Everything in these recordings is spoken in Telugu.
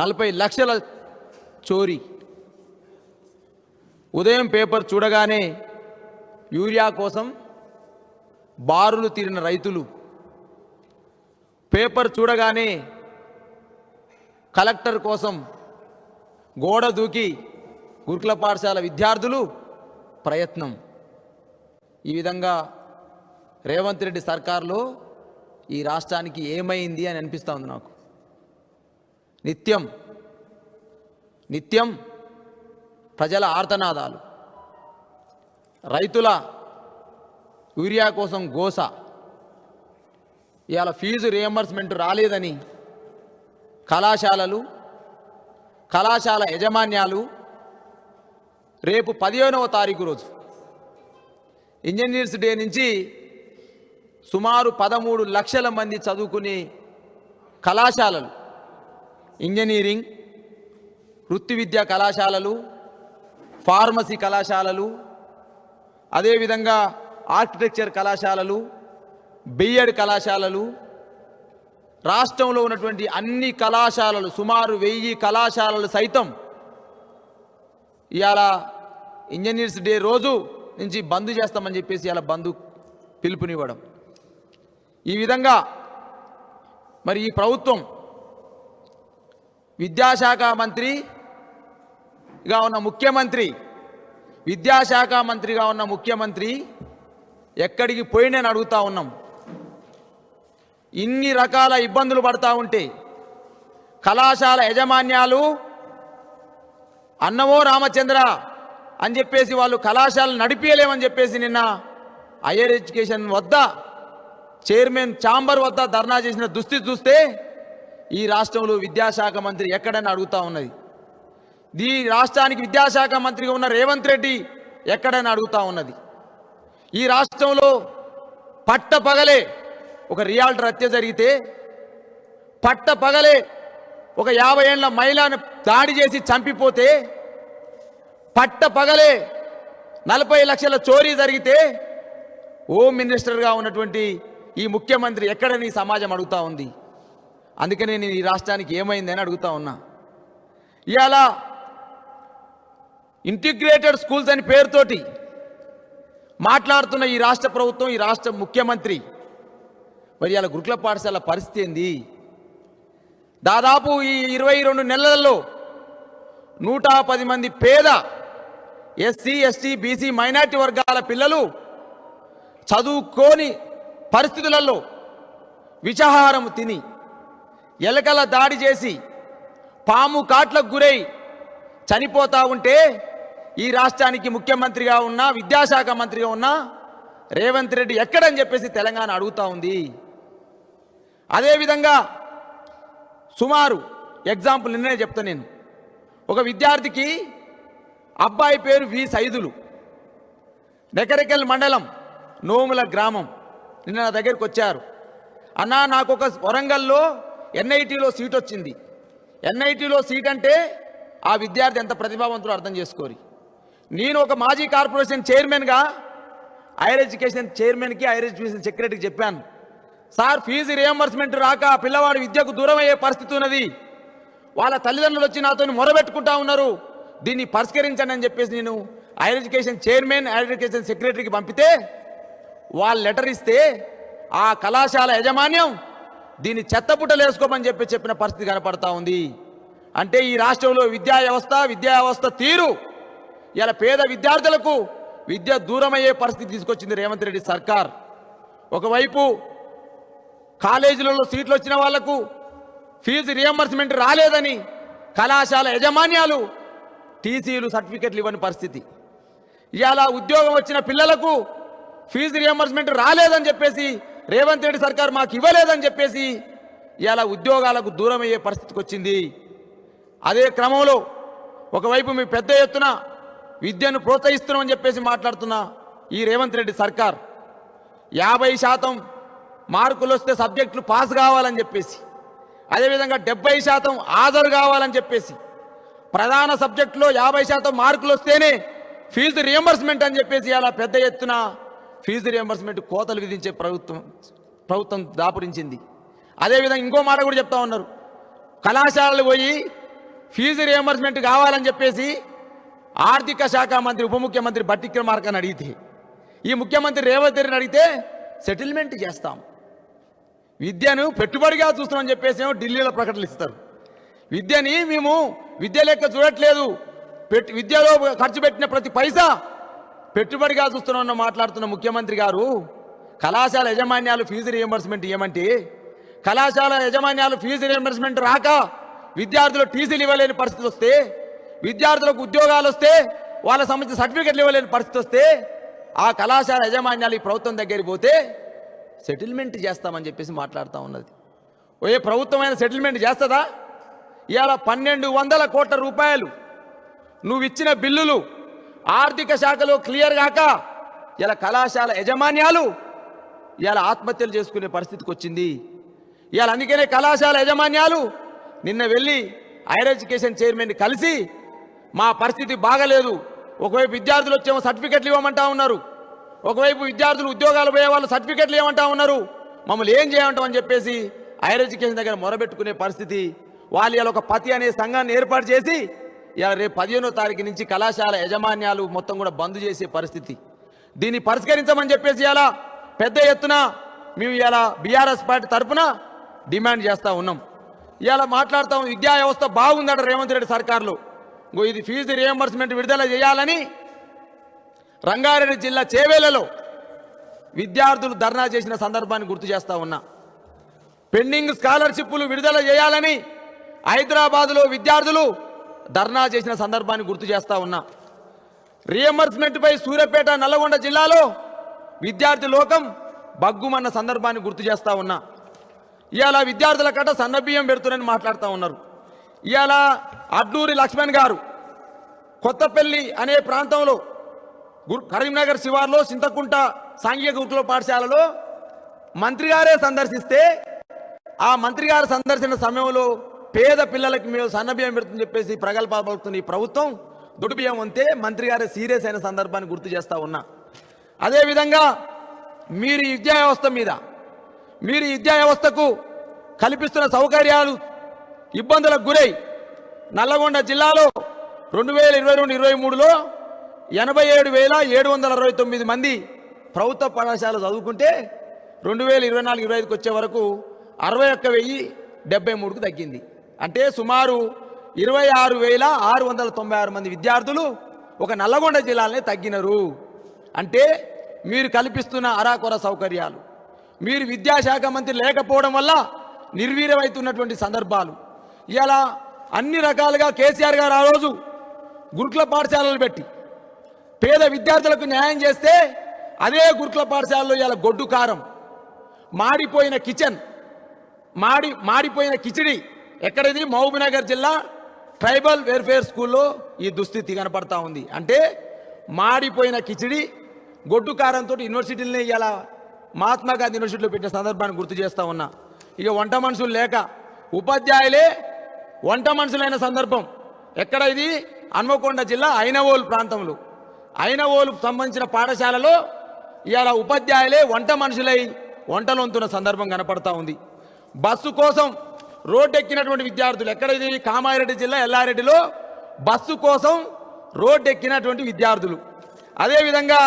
నలభై లక్షల చోరీ. ఉదయం పేపర్ చూడగానే యూరియా కోసం బారులు తీరిన రైతులు. పేపర్ చూడగానే కలెక్టర్ కోసం గోడ దూకి గురుకుల పాఠశాల విద్యార్థులు ప్రయత్నం. ఈ విధంగా రేవంత్ రెడ్డి సర్కార్లో ఈ రాష్ట్రానికి ఏమైంది అని అనిపిస్తూ ఉంది నాకు. నిత్యం నిత్యం ప్రజల ఆర్తనాదాలు. రైతుల యూరియా కోసం గోస. ఇవాళ ఫీజు రియంబర్స్మెంట్ రాలేదని కళాశాలలు కళాశాల యజమాన్యాలు రేపు పదిహేనవ తారీఖు రోజు ఇంజనీర్స్ డే నుంచి సుమారు పదమూడు లక్షల మంది చదువుకునే కళాశాలలు. ఇంజనీరింగ్ వృత్తి విద్యా కళాశాలలు ఫార్మసీ కళాశాలలు అదేవిధంగా ఆర్కిటెక్చర్ కళాశాలలు బిఎడ్ కళాశాలలు రాష్ట్రంలో ఉన్నటువంటి అన్ని కళాశాలలు సుమారు వెయ్యి కళాశాలలు సైతం ఇవాళ ఇంజనీర్స్ డే రోజు నుంచి బంద్ చేస్తామని చెప్పేసి ఇలా బంద్ పిలుపునివ్వడం. ఈ విధంగా మరి ఈ ప్రభుత్వం విద్యాశాఖ మంత్రిగా ఉన్న ముఖ్యమంత్రి విద్యాశాఖ మంత్రిగా ఉన్న ముఖ్యమంత్రి ఎక్కడికి పోయినని అడుగుతా ఉన్నాం. ఇన్ని రకాల ఇబ్బందులు పడతా ఉంటే కళాశాల యజమాన్యాలు అన్నమో రామచంద్ర అని చెప్పేసి వాళ్ళు కళాశాలను నడిపించలేమని చెప్పేసి నిన్న హయ్యర్ ఎడ్యుకేషన్ వద్ద చైర్మన్ ఛాంబర్ వద్ద ధర్నా చేసిన దుస్థితి చూస్తే ఈ రాష్ట్రంలో విద్యాశాఖ మంత్రి ఎక్కడని అడుగుతా ఉన్నది? ఈ రాష్ట్రానికి విద్యాశాఖ మంత్రిగా ఉన్న రేవంత్ రెడ్డి ఎక్కడని అడుగుతా ఉన్నది? ఈ రాష్ట్రంలో పట్ట పగలే ఒక రియాల్టర్ హత్య జరిగితే పట్ట పగలే ఒక యాభై ఏళ్ళ మహిళను దాడి చేసి చంపిపోతే పట్ట పగలే నలభై లక్షల చోరీ జరిగితే హోమ్ మినిస్టర్గా ఉన్నటువంటి ఈ ముఖ్యమంత్రి ఎక్కడని సమాజం అడుగుతా ఉంది? అందుకనే నేను ఈ రాష్ట్రానికి ఏమైందని అడుగుతా ఉన్నా. ఇవాళ ఇంటిగ్రేటెడ్ స్కూల్స్ అని పేరుతోటి మాట్లాడుతున్న ఈ రాష్ట్ర ప్రభుత్వం ఈ రాష్ట్ర ముఖ్యమంత్రి మరి ఇలా గురుకుల పాఠశాల పరిస్థితి ఏంది? దాదాపు ఈ ఇరవై రెండు నెలలలో నూట పది మంది పేద ఎస్సీ ఎస్టీ బీసీ మైనార్టీ వర్గాల పిల్లలు చదువుకోని పరిస్థితులలో విషాహారం తిని ఎలకల దాడి చేసి పాము కాట్లకు గురై చనిపోతా ఉంటే ఈ రాష్ట్రానికి ముఖ్యమంత్రిగా ఉన్న విద్యాశాఖ మంత్రిగా ఉన్న రేవంత్ రెడ్డి ఎక్కడని చెప్పేసి తెలంగాణ అడుగుతా ఉంది. అదేవిధంగా సుమారు ఎగ్జాంపుల్ నిన్నే చెప్తా నేను. ఒక విద్యార్థికి అబ్బాయి పేరు వి సైదులు. నెకరెకల్ మండలం నోముల గ్రామం. నిన్న నా దగ్గరికి వచ్చారు. అన్నా నాకు ఒక వరంగల్లో ఎన్ఐటిలో సీట్ వచ్చింది. ఎన్ఐటిలో సీట్ అంటే ఆ విద్యార్థి ఎంత ప్రతిభావంతుడు అర్థం చేసుకోరు. నేను ఒక మాజీ కార్పొరేషన్ చైర్మన్గా హైయర్ ఎడ్యుకేషన్ చైర్మన్కి హైయర్ ఎడ్యుకేషన్ సెక్రటరీకి చెప్పాను. సార్ ఫీజు రియంబర్స్మెంట్ రాక పిల్లవాడు విద్యకు దూరం అయ్యే పరిస్థితి ఉన్నది. వాళ్ళ తల్లిదండ్రులు వచ్చి నాతో మొరబెట్టుకుంటా ఉన్నారు. దీన్ని పరిష్కరించండి అని చెప్పేసి నేను higher education chairman higher education సెక్రటరీకి పంపితే వాళ్ళు లెటర్ ఇస్తే ఆ కళాశాల యాజమాన్యం దీన్ని చెత్తపుట్టలు వేసుకోమని చెప్పి చెప్పిన పరిస్థితి కనపడతా ఉంది. అంటే ఈ రాష్ట్రంలో విద్యా వ్యవస్థ విద్యా వ్యవస్థ తీరు. ఇలా పేద విద్యార్థులకు విద్య దూరమయ్యే పరిస్థితి తీసుకొచ్చింది రేవంత్ రెడ్డి సర్కార్. ఒకవైపు కాలేజీలలో సీట్లు వచ్చిన వాళ్ళకు ఫీజు రియంబర్స్మెంట్ రాలేదని కళాశాల యజమాన్యాలు టీసీలు సర్టిఫికెట్లు ఇవ్వని పరిస్థితి. ఇవాళ ఉద్యోగం వచ్చిన పిల్లలకు ఫీజు రియంబర్స్మెంట్ రాలేదని చెప్పేసి రేవంత్ రెడ్డి సర్కార్ మాకు ఇవ్వలేదని చెప్పేసి ఇలా ఉద్యోగాలకు దూరం అయ్యే పరిస్థితికి వచ్చింది. అదే క్రమంలో ఒకవైపు మీ పెద్ద ఎత్తున విద్యను ప్రోత్సహిస్తున్నామని చెప్పేసి మాట్లాడుతున్న ఈ రేవంత్ రెడ్డి సర్కార్ యాభై శాతం మార్కులు వస్తే సబ్జెక్టులు పాస్ కావాలని చెప్పేసి అదేవిధంగా డెబ్బై శాతం హాజరు కావాలని చెప్పేసి ప్రధాన సబ్జెక్టులో యాభై శాతం మార్కులు వస్తేనే ఫీజు రియంబర్స్మెంట్ అని చెప్పేసి అలా పెద్ద ఎత్తున ఫీజు రియంబర్స్మెంట్ కోతలు విధించే ప్రభుత్వం ప్రభుత్వం దాపురించింది. అదేవిధంగా ఇంకో మాట కూడా చెప్తా ఉన్నారు. కళాశాలలు పోయి ఫీజు రియంబర్స్మెంట్ కావాలని చెప్పేసి ఆర్థిక శాఖ మంత్రి ఉప ముఖ్యమంత్రి బట్టి విక్రమార్కని అడిగితే ఈ ముఖ్యమంత్రి రేవంత్ రెడ్డిని అడిగితే సెటిల్మెంట్ చేస్తాం. విద్యను పెట్టుబడిగా చూస్తున్నామని చెప్పేసి ఢిల్లీలో ప్రకటనలు ఇస్తారు. విద్యని మేము విద్య లెక్క చూడట్లేదు. పెట్ విద్యలో ఖర్చు పెట్టిన ప్రతి పైసా పెట్టుబడిగా చూస్తున్న మాట్లాడుతున్న ముఖ్యమంత్రి గారు కళాశాల యజమాన్యాలు ఫీజు రియంబర్స్మెంట్ ఇవ్వమంటే కళాశాల యజమాన్యాలు ఫీజు రియంబర్స్మెంట్ రాక విద్యార్థులు టీసీలు ఇవ్వలేని పరిస్థితి వస్తే విద్యార్థులకు ఉద్యోగాలు వస్తే వాళ్ళ సంబంధించిన సర్టిఫికెట్లు ఇవ్వలేని పరిస్థితి వస్తే ఆ కళాశాల యజమాన్యాలు ఈ ప్రభుత్వం దగ్గరికి పోతే సెటిల్మెంట్ చేస్తామని చెప్పేసి మాట్లాడుతూ ఉన్నది. ఓ ఏ ప్రభుత్వమైన సెటిల్మెంట్ చేస్తుందా? ఇవాళ పన్నెండు వందల కోట్ల రూపాయలు నువ్వు ఇచ్చిన బిల్లులు ఆర్థిక శాఖలో క్లియర్ కాక ఇలా కళాశాల యజమాన్యాలు ఇవాళ ఆత్మహత్యలు చేసుకునే పరిస్థితికి వచ్చింది. ఇవాళ అందుకనే కళాశాల యజమాన్యాలు నిన్న వెళ్ళి హైయర్ ఎడ్యుకేషన్ చైర్మన్ని కలిసి మా పరిస్థితి బాగలేదు. ఒకవైపు విద్యార్థులు వచ్చేమో సర్టిఫికెట్లు ఇవ్వమంటా ఉన్నారు. ఒకవైపు విద్యార్థులు ఉద్యోగాలు పోయే వాళ్ళు సర్టిఫికెట్లు ఇవ్వమంటా ఉన్నారు. మమ్మల్ని ఏం చేయమంటామని చెప్పేసి హైయర్ ఎడ్యుకేషన్ దగ్గర మొరబెట్టుకునే పరిస్థితి. వాళ్ళు ఇలా ఒక పతి అనే సంఘాన్ని ఏర్పాటు చేసి ఇలా రేపు పదిహేనో తారీఖు నుంచి కళాశాల యజమాన్యాలు మొత్తం కూడా బంద్ చేసే పరిస్థితి. దీన్ని పరిష్కరించమని చెప్పేసి ఇలా పెద్ద ఎత్తున మేము ఇలా బీఆర్ఎస్ పార్టీ తరఫున డిమాండ్ చేస్తూ ఉన్నాం. ఇలా మాట్లాడతాం విద్యా వ్యవస్థ బాగుందట రేవంత్ రెడ్డి సర్కార్లో. ఇది ఫీజు రియంబర్స్మెంట్ విడుదల చేయాలని రంగారెడ్డి జిల్లా చేవేలలో విద్యార్థులు ధర్నా చేసిన సందర్భాన్ని గుర్తు చేస్తా ఉన్నా. పెండింగ్ స్కాలర్షిప్లు విడుదల చేయాలని హైదరాబాదులో విద్యార్థులు ధర్నా చేసిన సందర్భాన్ని గుర్తు చేస్తా ఉన్నా. రియంబర్స్మెంట్పై సూర్యాపేట నల్లగొండ జిల్లాలో విద్యార్థి లోకం బగ్గుమన్న సందర్భాన్ని గుర్తు చేస్తూ ఉన్నా. ఇవాళ విద్యార్థుల కట్ట సన్నబియ్యం పెడుతున్నారని మాట్లాడుతూ ఉన్నారు. ఇవాళ అడ్డూరి లక్ష్మణ్ గారు కొత్తపల్లి అనే ప్రాంతంలో కరీంనగర్ శివార్లో చింతకుంట సాంఘిక గురుకుల పాఠశాలలో మంత్రి గారే సందర్శిస్తే ఆ మంత్రి గారు సందర్శన సమయంలో పేద పిల్లలకి మేము సన్నబియ్యం పెడుతుందని చెప్పేసి ప్రగల్భాలు ఈ ప్రభుత్వం దొడ్డు బియ్యం అంతే మంత్రి గారే సీరియస్ అయిన సందర్భాన్ని గుర్తు చేస్తూ ఉన్నా. అదేవిధంగా మీరు ఈ విద్యా వ్యవస్థ మీద మీరు ఈ విద్యా వ్యవస్థకు కల్పిస్తున్న సౌకర్యాలు ఇబ్బందులకు గురై నల్లగొండ జిల్లాలో రెండు వేల ఇరవై రెండు ఇరవై మూడులో ఎనభై ఏడు వేల ఏడు వందల అరవై తొమ్మిది మంది ప్రభుత్వ పాఠశాల చదువుకుంటే రెండు వేల ఇరవై నాలుగు ఇరవై ఐదుకి వచ్చే వరకు అరవై ఒక్క వెయ్యి డెబ్బై మూడుకు తగ్గింది. అంటే సుమారు ఇరవై ఆరు వేల ఆరు వందల తొంభై ఆరు మంది విద్యార్థులు ఒక నల్లగొండ జిల్లాలనే తగ్గినరు. అంటే మీరు కల్పిస్తున్న అరాకొర సౌకర్యాలు మీరు విద్యాశాఖ మంత్రి లేకపోవడం వల్ల నిర్వీర్యమవుతున్నటువంటి సందర్భాలు. ఇలా అన్ని రకాలుగా కేసీఆర్ గారు ఆ రోజు గురుకుల పాఠశాలలు పెట్టి పేద విద్యార్థులకు న్యాయం చేస్తే అదే గురుకుల పాఠశాలలో ఇలా గొడ్డు కారం. మాడిపోయిన కిచెన్ మాడి మాడిపోయిన కిచిడి ఎక్కడిది మహబూబ్నగర్ జిల్లా ట్రైబల్ వెల్ఫేర్ స్కూల్లో ఈ దుస్థితి కనపడతా ఉంది. అంటే మాడిపోయిన కిచిడి గొడ్డు కారంతో యూనివర్సిటీలని ఇలా మహాత్మా గాంధీ యూనివర్సిటీలో పెట్టిన సందర్భాన్ని గుర్తు చేస్తూ ఉన్నా. ఇక వంట మనుషులు లేక ఉపాధ్యాయులే వంట మనుషులైన సందర్భం. ఎక్కడ ఇది? హన్మకొండ జిల్లా ఐనవోలు ప్రాంతంలో. ఐనవోలు సంబంధించిన పాఠశాలలో ఇవాళ ఉపాధ్యాయులే వంట మనుషులై వంటలొంతున్న సందర్భం కనపడతా ఉంది. బస్సు కోసం రోడ్డెక్కినటువంటి విద్యార్థులు ఎక్కడ ఇది కామారెడ్డి జిల్లా ఎల్లారెడ్డిలో. బస్సు కోసం రోడ్డెక్కినటువంటి విద్యార్థులు. అదేవిధంగా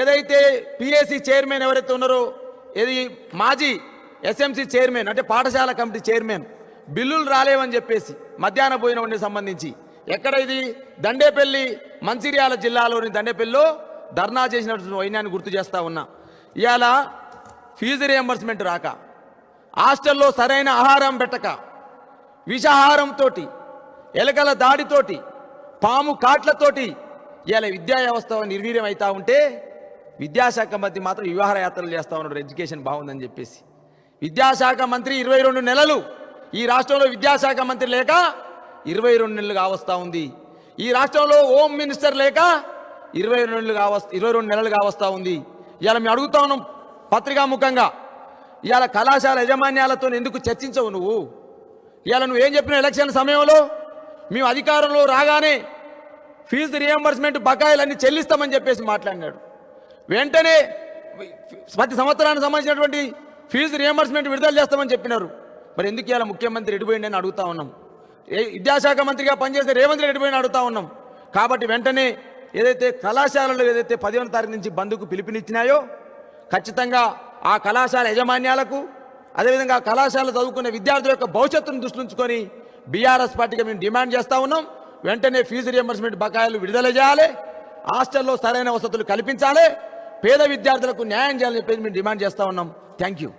ఏదైతే పిఎస్సి చైర్మన్ ఎవరైతే ఉన్నారో ఏది మాజీ ఎస్ఎంసీ చైర్మన్ అంటే పాఠశాల కమిటీ చైర్మన్ బిల్లులు రాలేవని చెప్పేసి మధ్యాహ్న భోజనం సంబంధించి ఎక్కడ ఇది దండేపల్లి మంచిర్యాల జిల్లాలోని దండేపల్లిలో ధర్నా చేసినటువంటి వైన్యాన్ని గుర్తు చేస్తా ఉన్నా. ఇవాళ ఫీజు రియంబర్స్మెంట్ రాక హాస్టల్లో సరైన ఆహారం పెట్టక విషాహారంతో ఎలకల దాడితోటి పాము కాట్లతోటి ఇవాళ విద్యా వ్యవస్థ నిర్వీర్యం అవుతా ఉంటే విద్యాశాఖ మంత్రి మాత్రం వివాహ యాత్రలు చేస్తా ఉన్నాడు ఎడ్యుకేషన్ బాగుందని చెప్పేసి. విద్యాశాఖ మంత్రి ఇరవై రెండు నెలలు ఈ రాష్ట్రంలో విద్యాశాఖ మంత్రి లేక ఇరవై రెండు నెలలు కావస్తూ ఉంది. ఈ రాష్ట్రంలో హోమ్ మినిస్టర్ లేక ఇరవై రెండు నెలలు కావస్తా ఇరవై రెండు నెలలు కావస్తూ ఉంది. ఇలా మేము అడుగుతా ఉన్నాం పత్రికాముఖంగా ఇవాళ కళాశాల యజమాన్యాలతో ఎందుకు చర్చించవు నువ్వు? ఇవాళ నువ్వు ఏం చెప్పిన ఎలక్షన్ సమయంలో? మేము అధికారంలో రాగానే ఫీజు రియంబర్స్మెంట్ బకాయిలన్నీ చెల్లిస్తామని చెప్పేసి మాట్లాడినాడు. వెంటనే ప్రతి సంవత్సరానికి సంబంధించినటువంటి ఫీజు రియంబర్స్మెంట్ విడుదల చేస్తామని చెప్పినారు. మరి ఎందుకు ఇలా ముఖ్యమంత్రి ఎడిపోయింది అని అడుగుతా ఉన్నాం. ఏ విద్యాశాఖ మంత్రిగా పనిచేసే రేవంత్ రెడ్డి ఎడిపోయిన అడుగుతా ఉన్నాం. కాబట్టి వెంటనే ఏదైతే కళాశాలలో ఏదైతే పదిహేను తారీఖు నుంచి బంద్కు పిలుపునిచ్చినాయో ఖచ్చితంగా ఆ కళాశాల యజమాన్యాలకు అదేవిధంగా ఆ కళాశాల చదువుకునే విద్యార్థుల యొక్క భవిష్యత్తును దృష్టి ఉంచుకొని బీఆర్ఎస్ పార్టీగా మేము డిమాండ్ చేస్తూ ఉన్నాం. వెంటనే ఫీజు రియంబర్స్మెంట్ బకాయిలు విడుదల చేయాలి. హాస్టల్లో సరైన వసతులు కల్పించాలి. పేద విద్యార్థులకు న్యాయం చేయాలని చెప్పేసి మేము డిమాండ్ చేస్తూ ఉన్నాం. Thank you.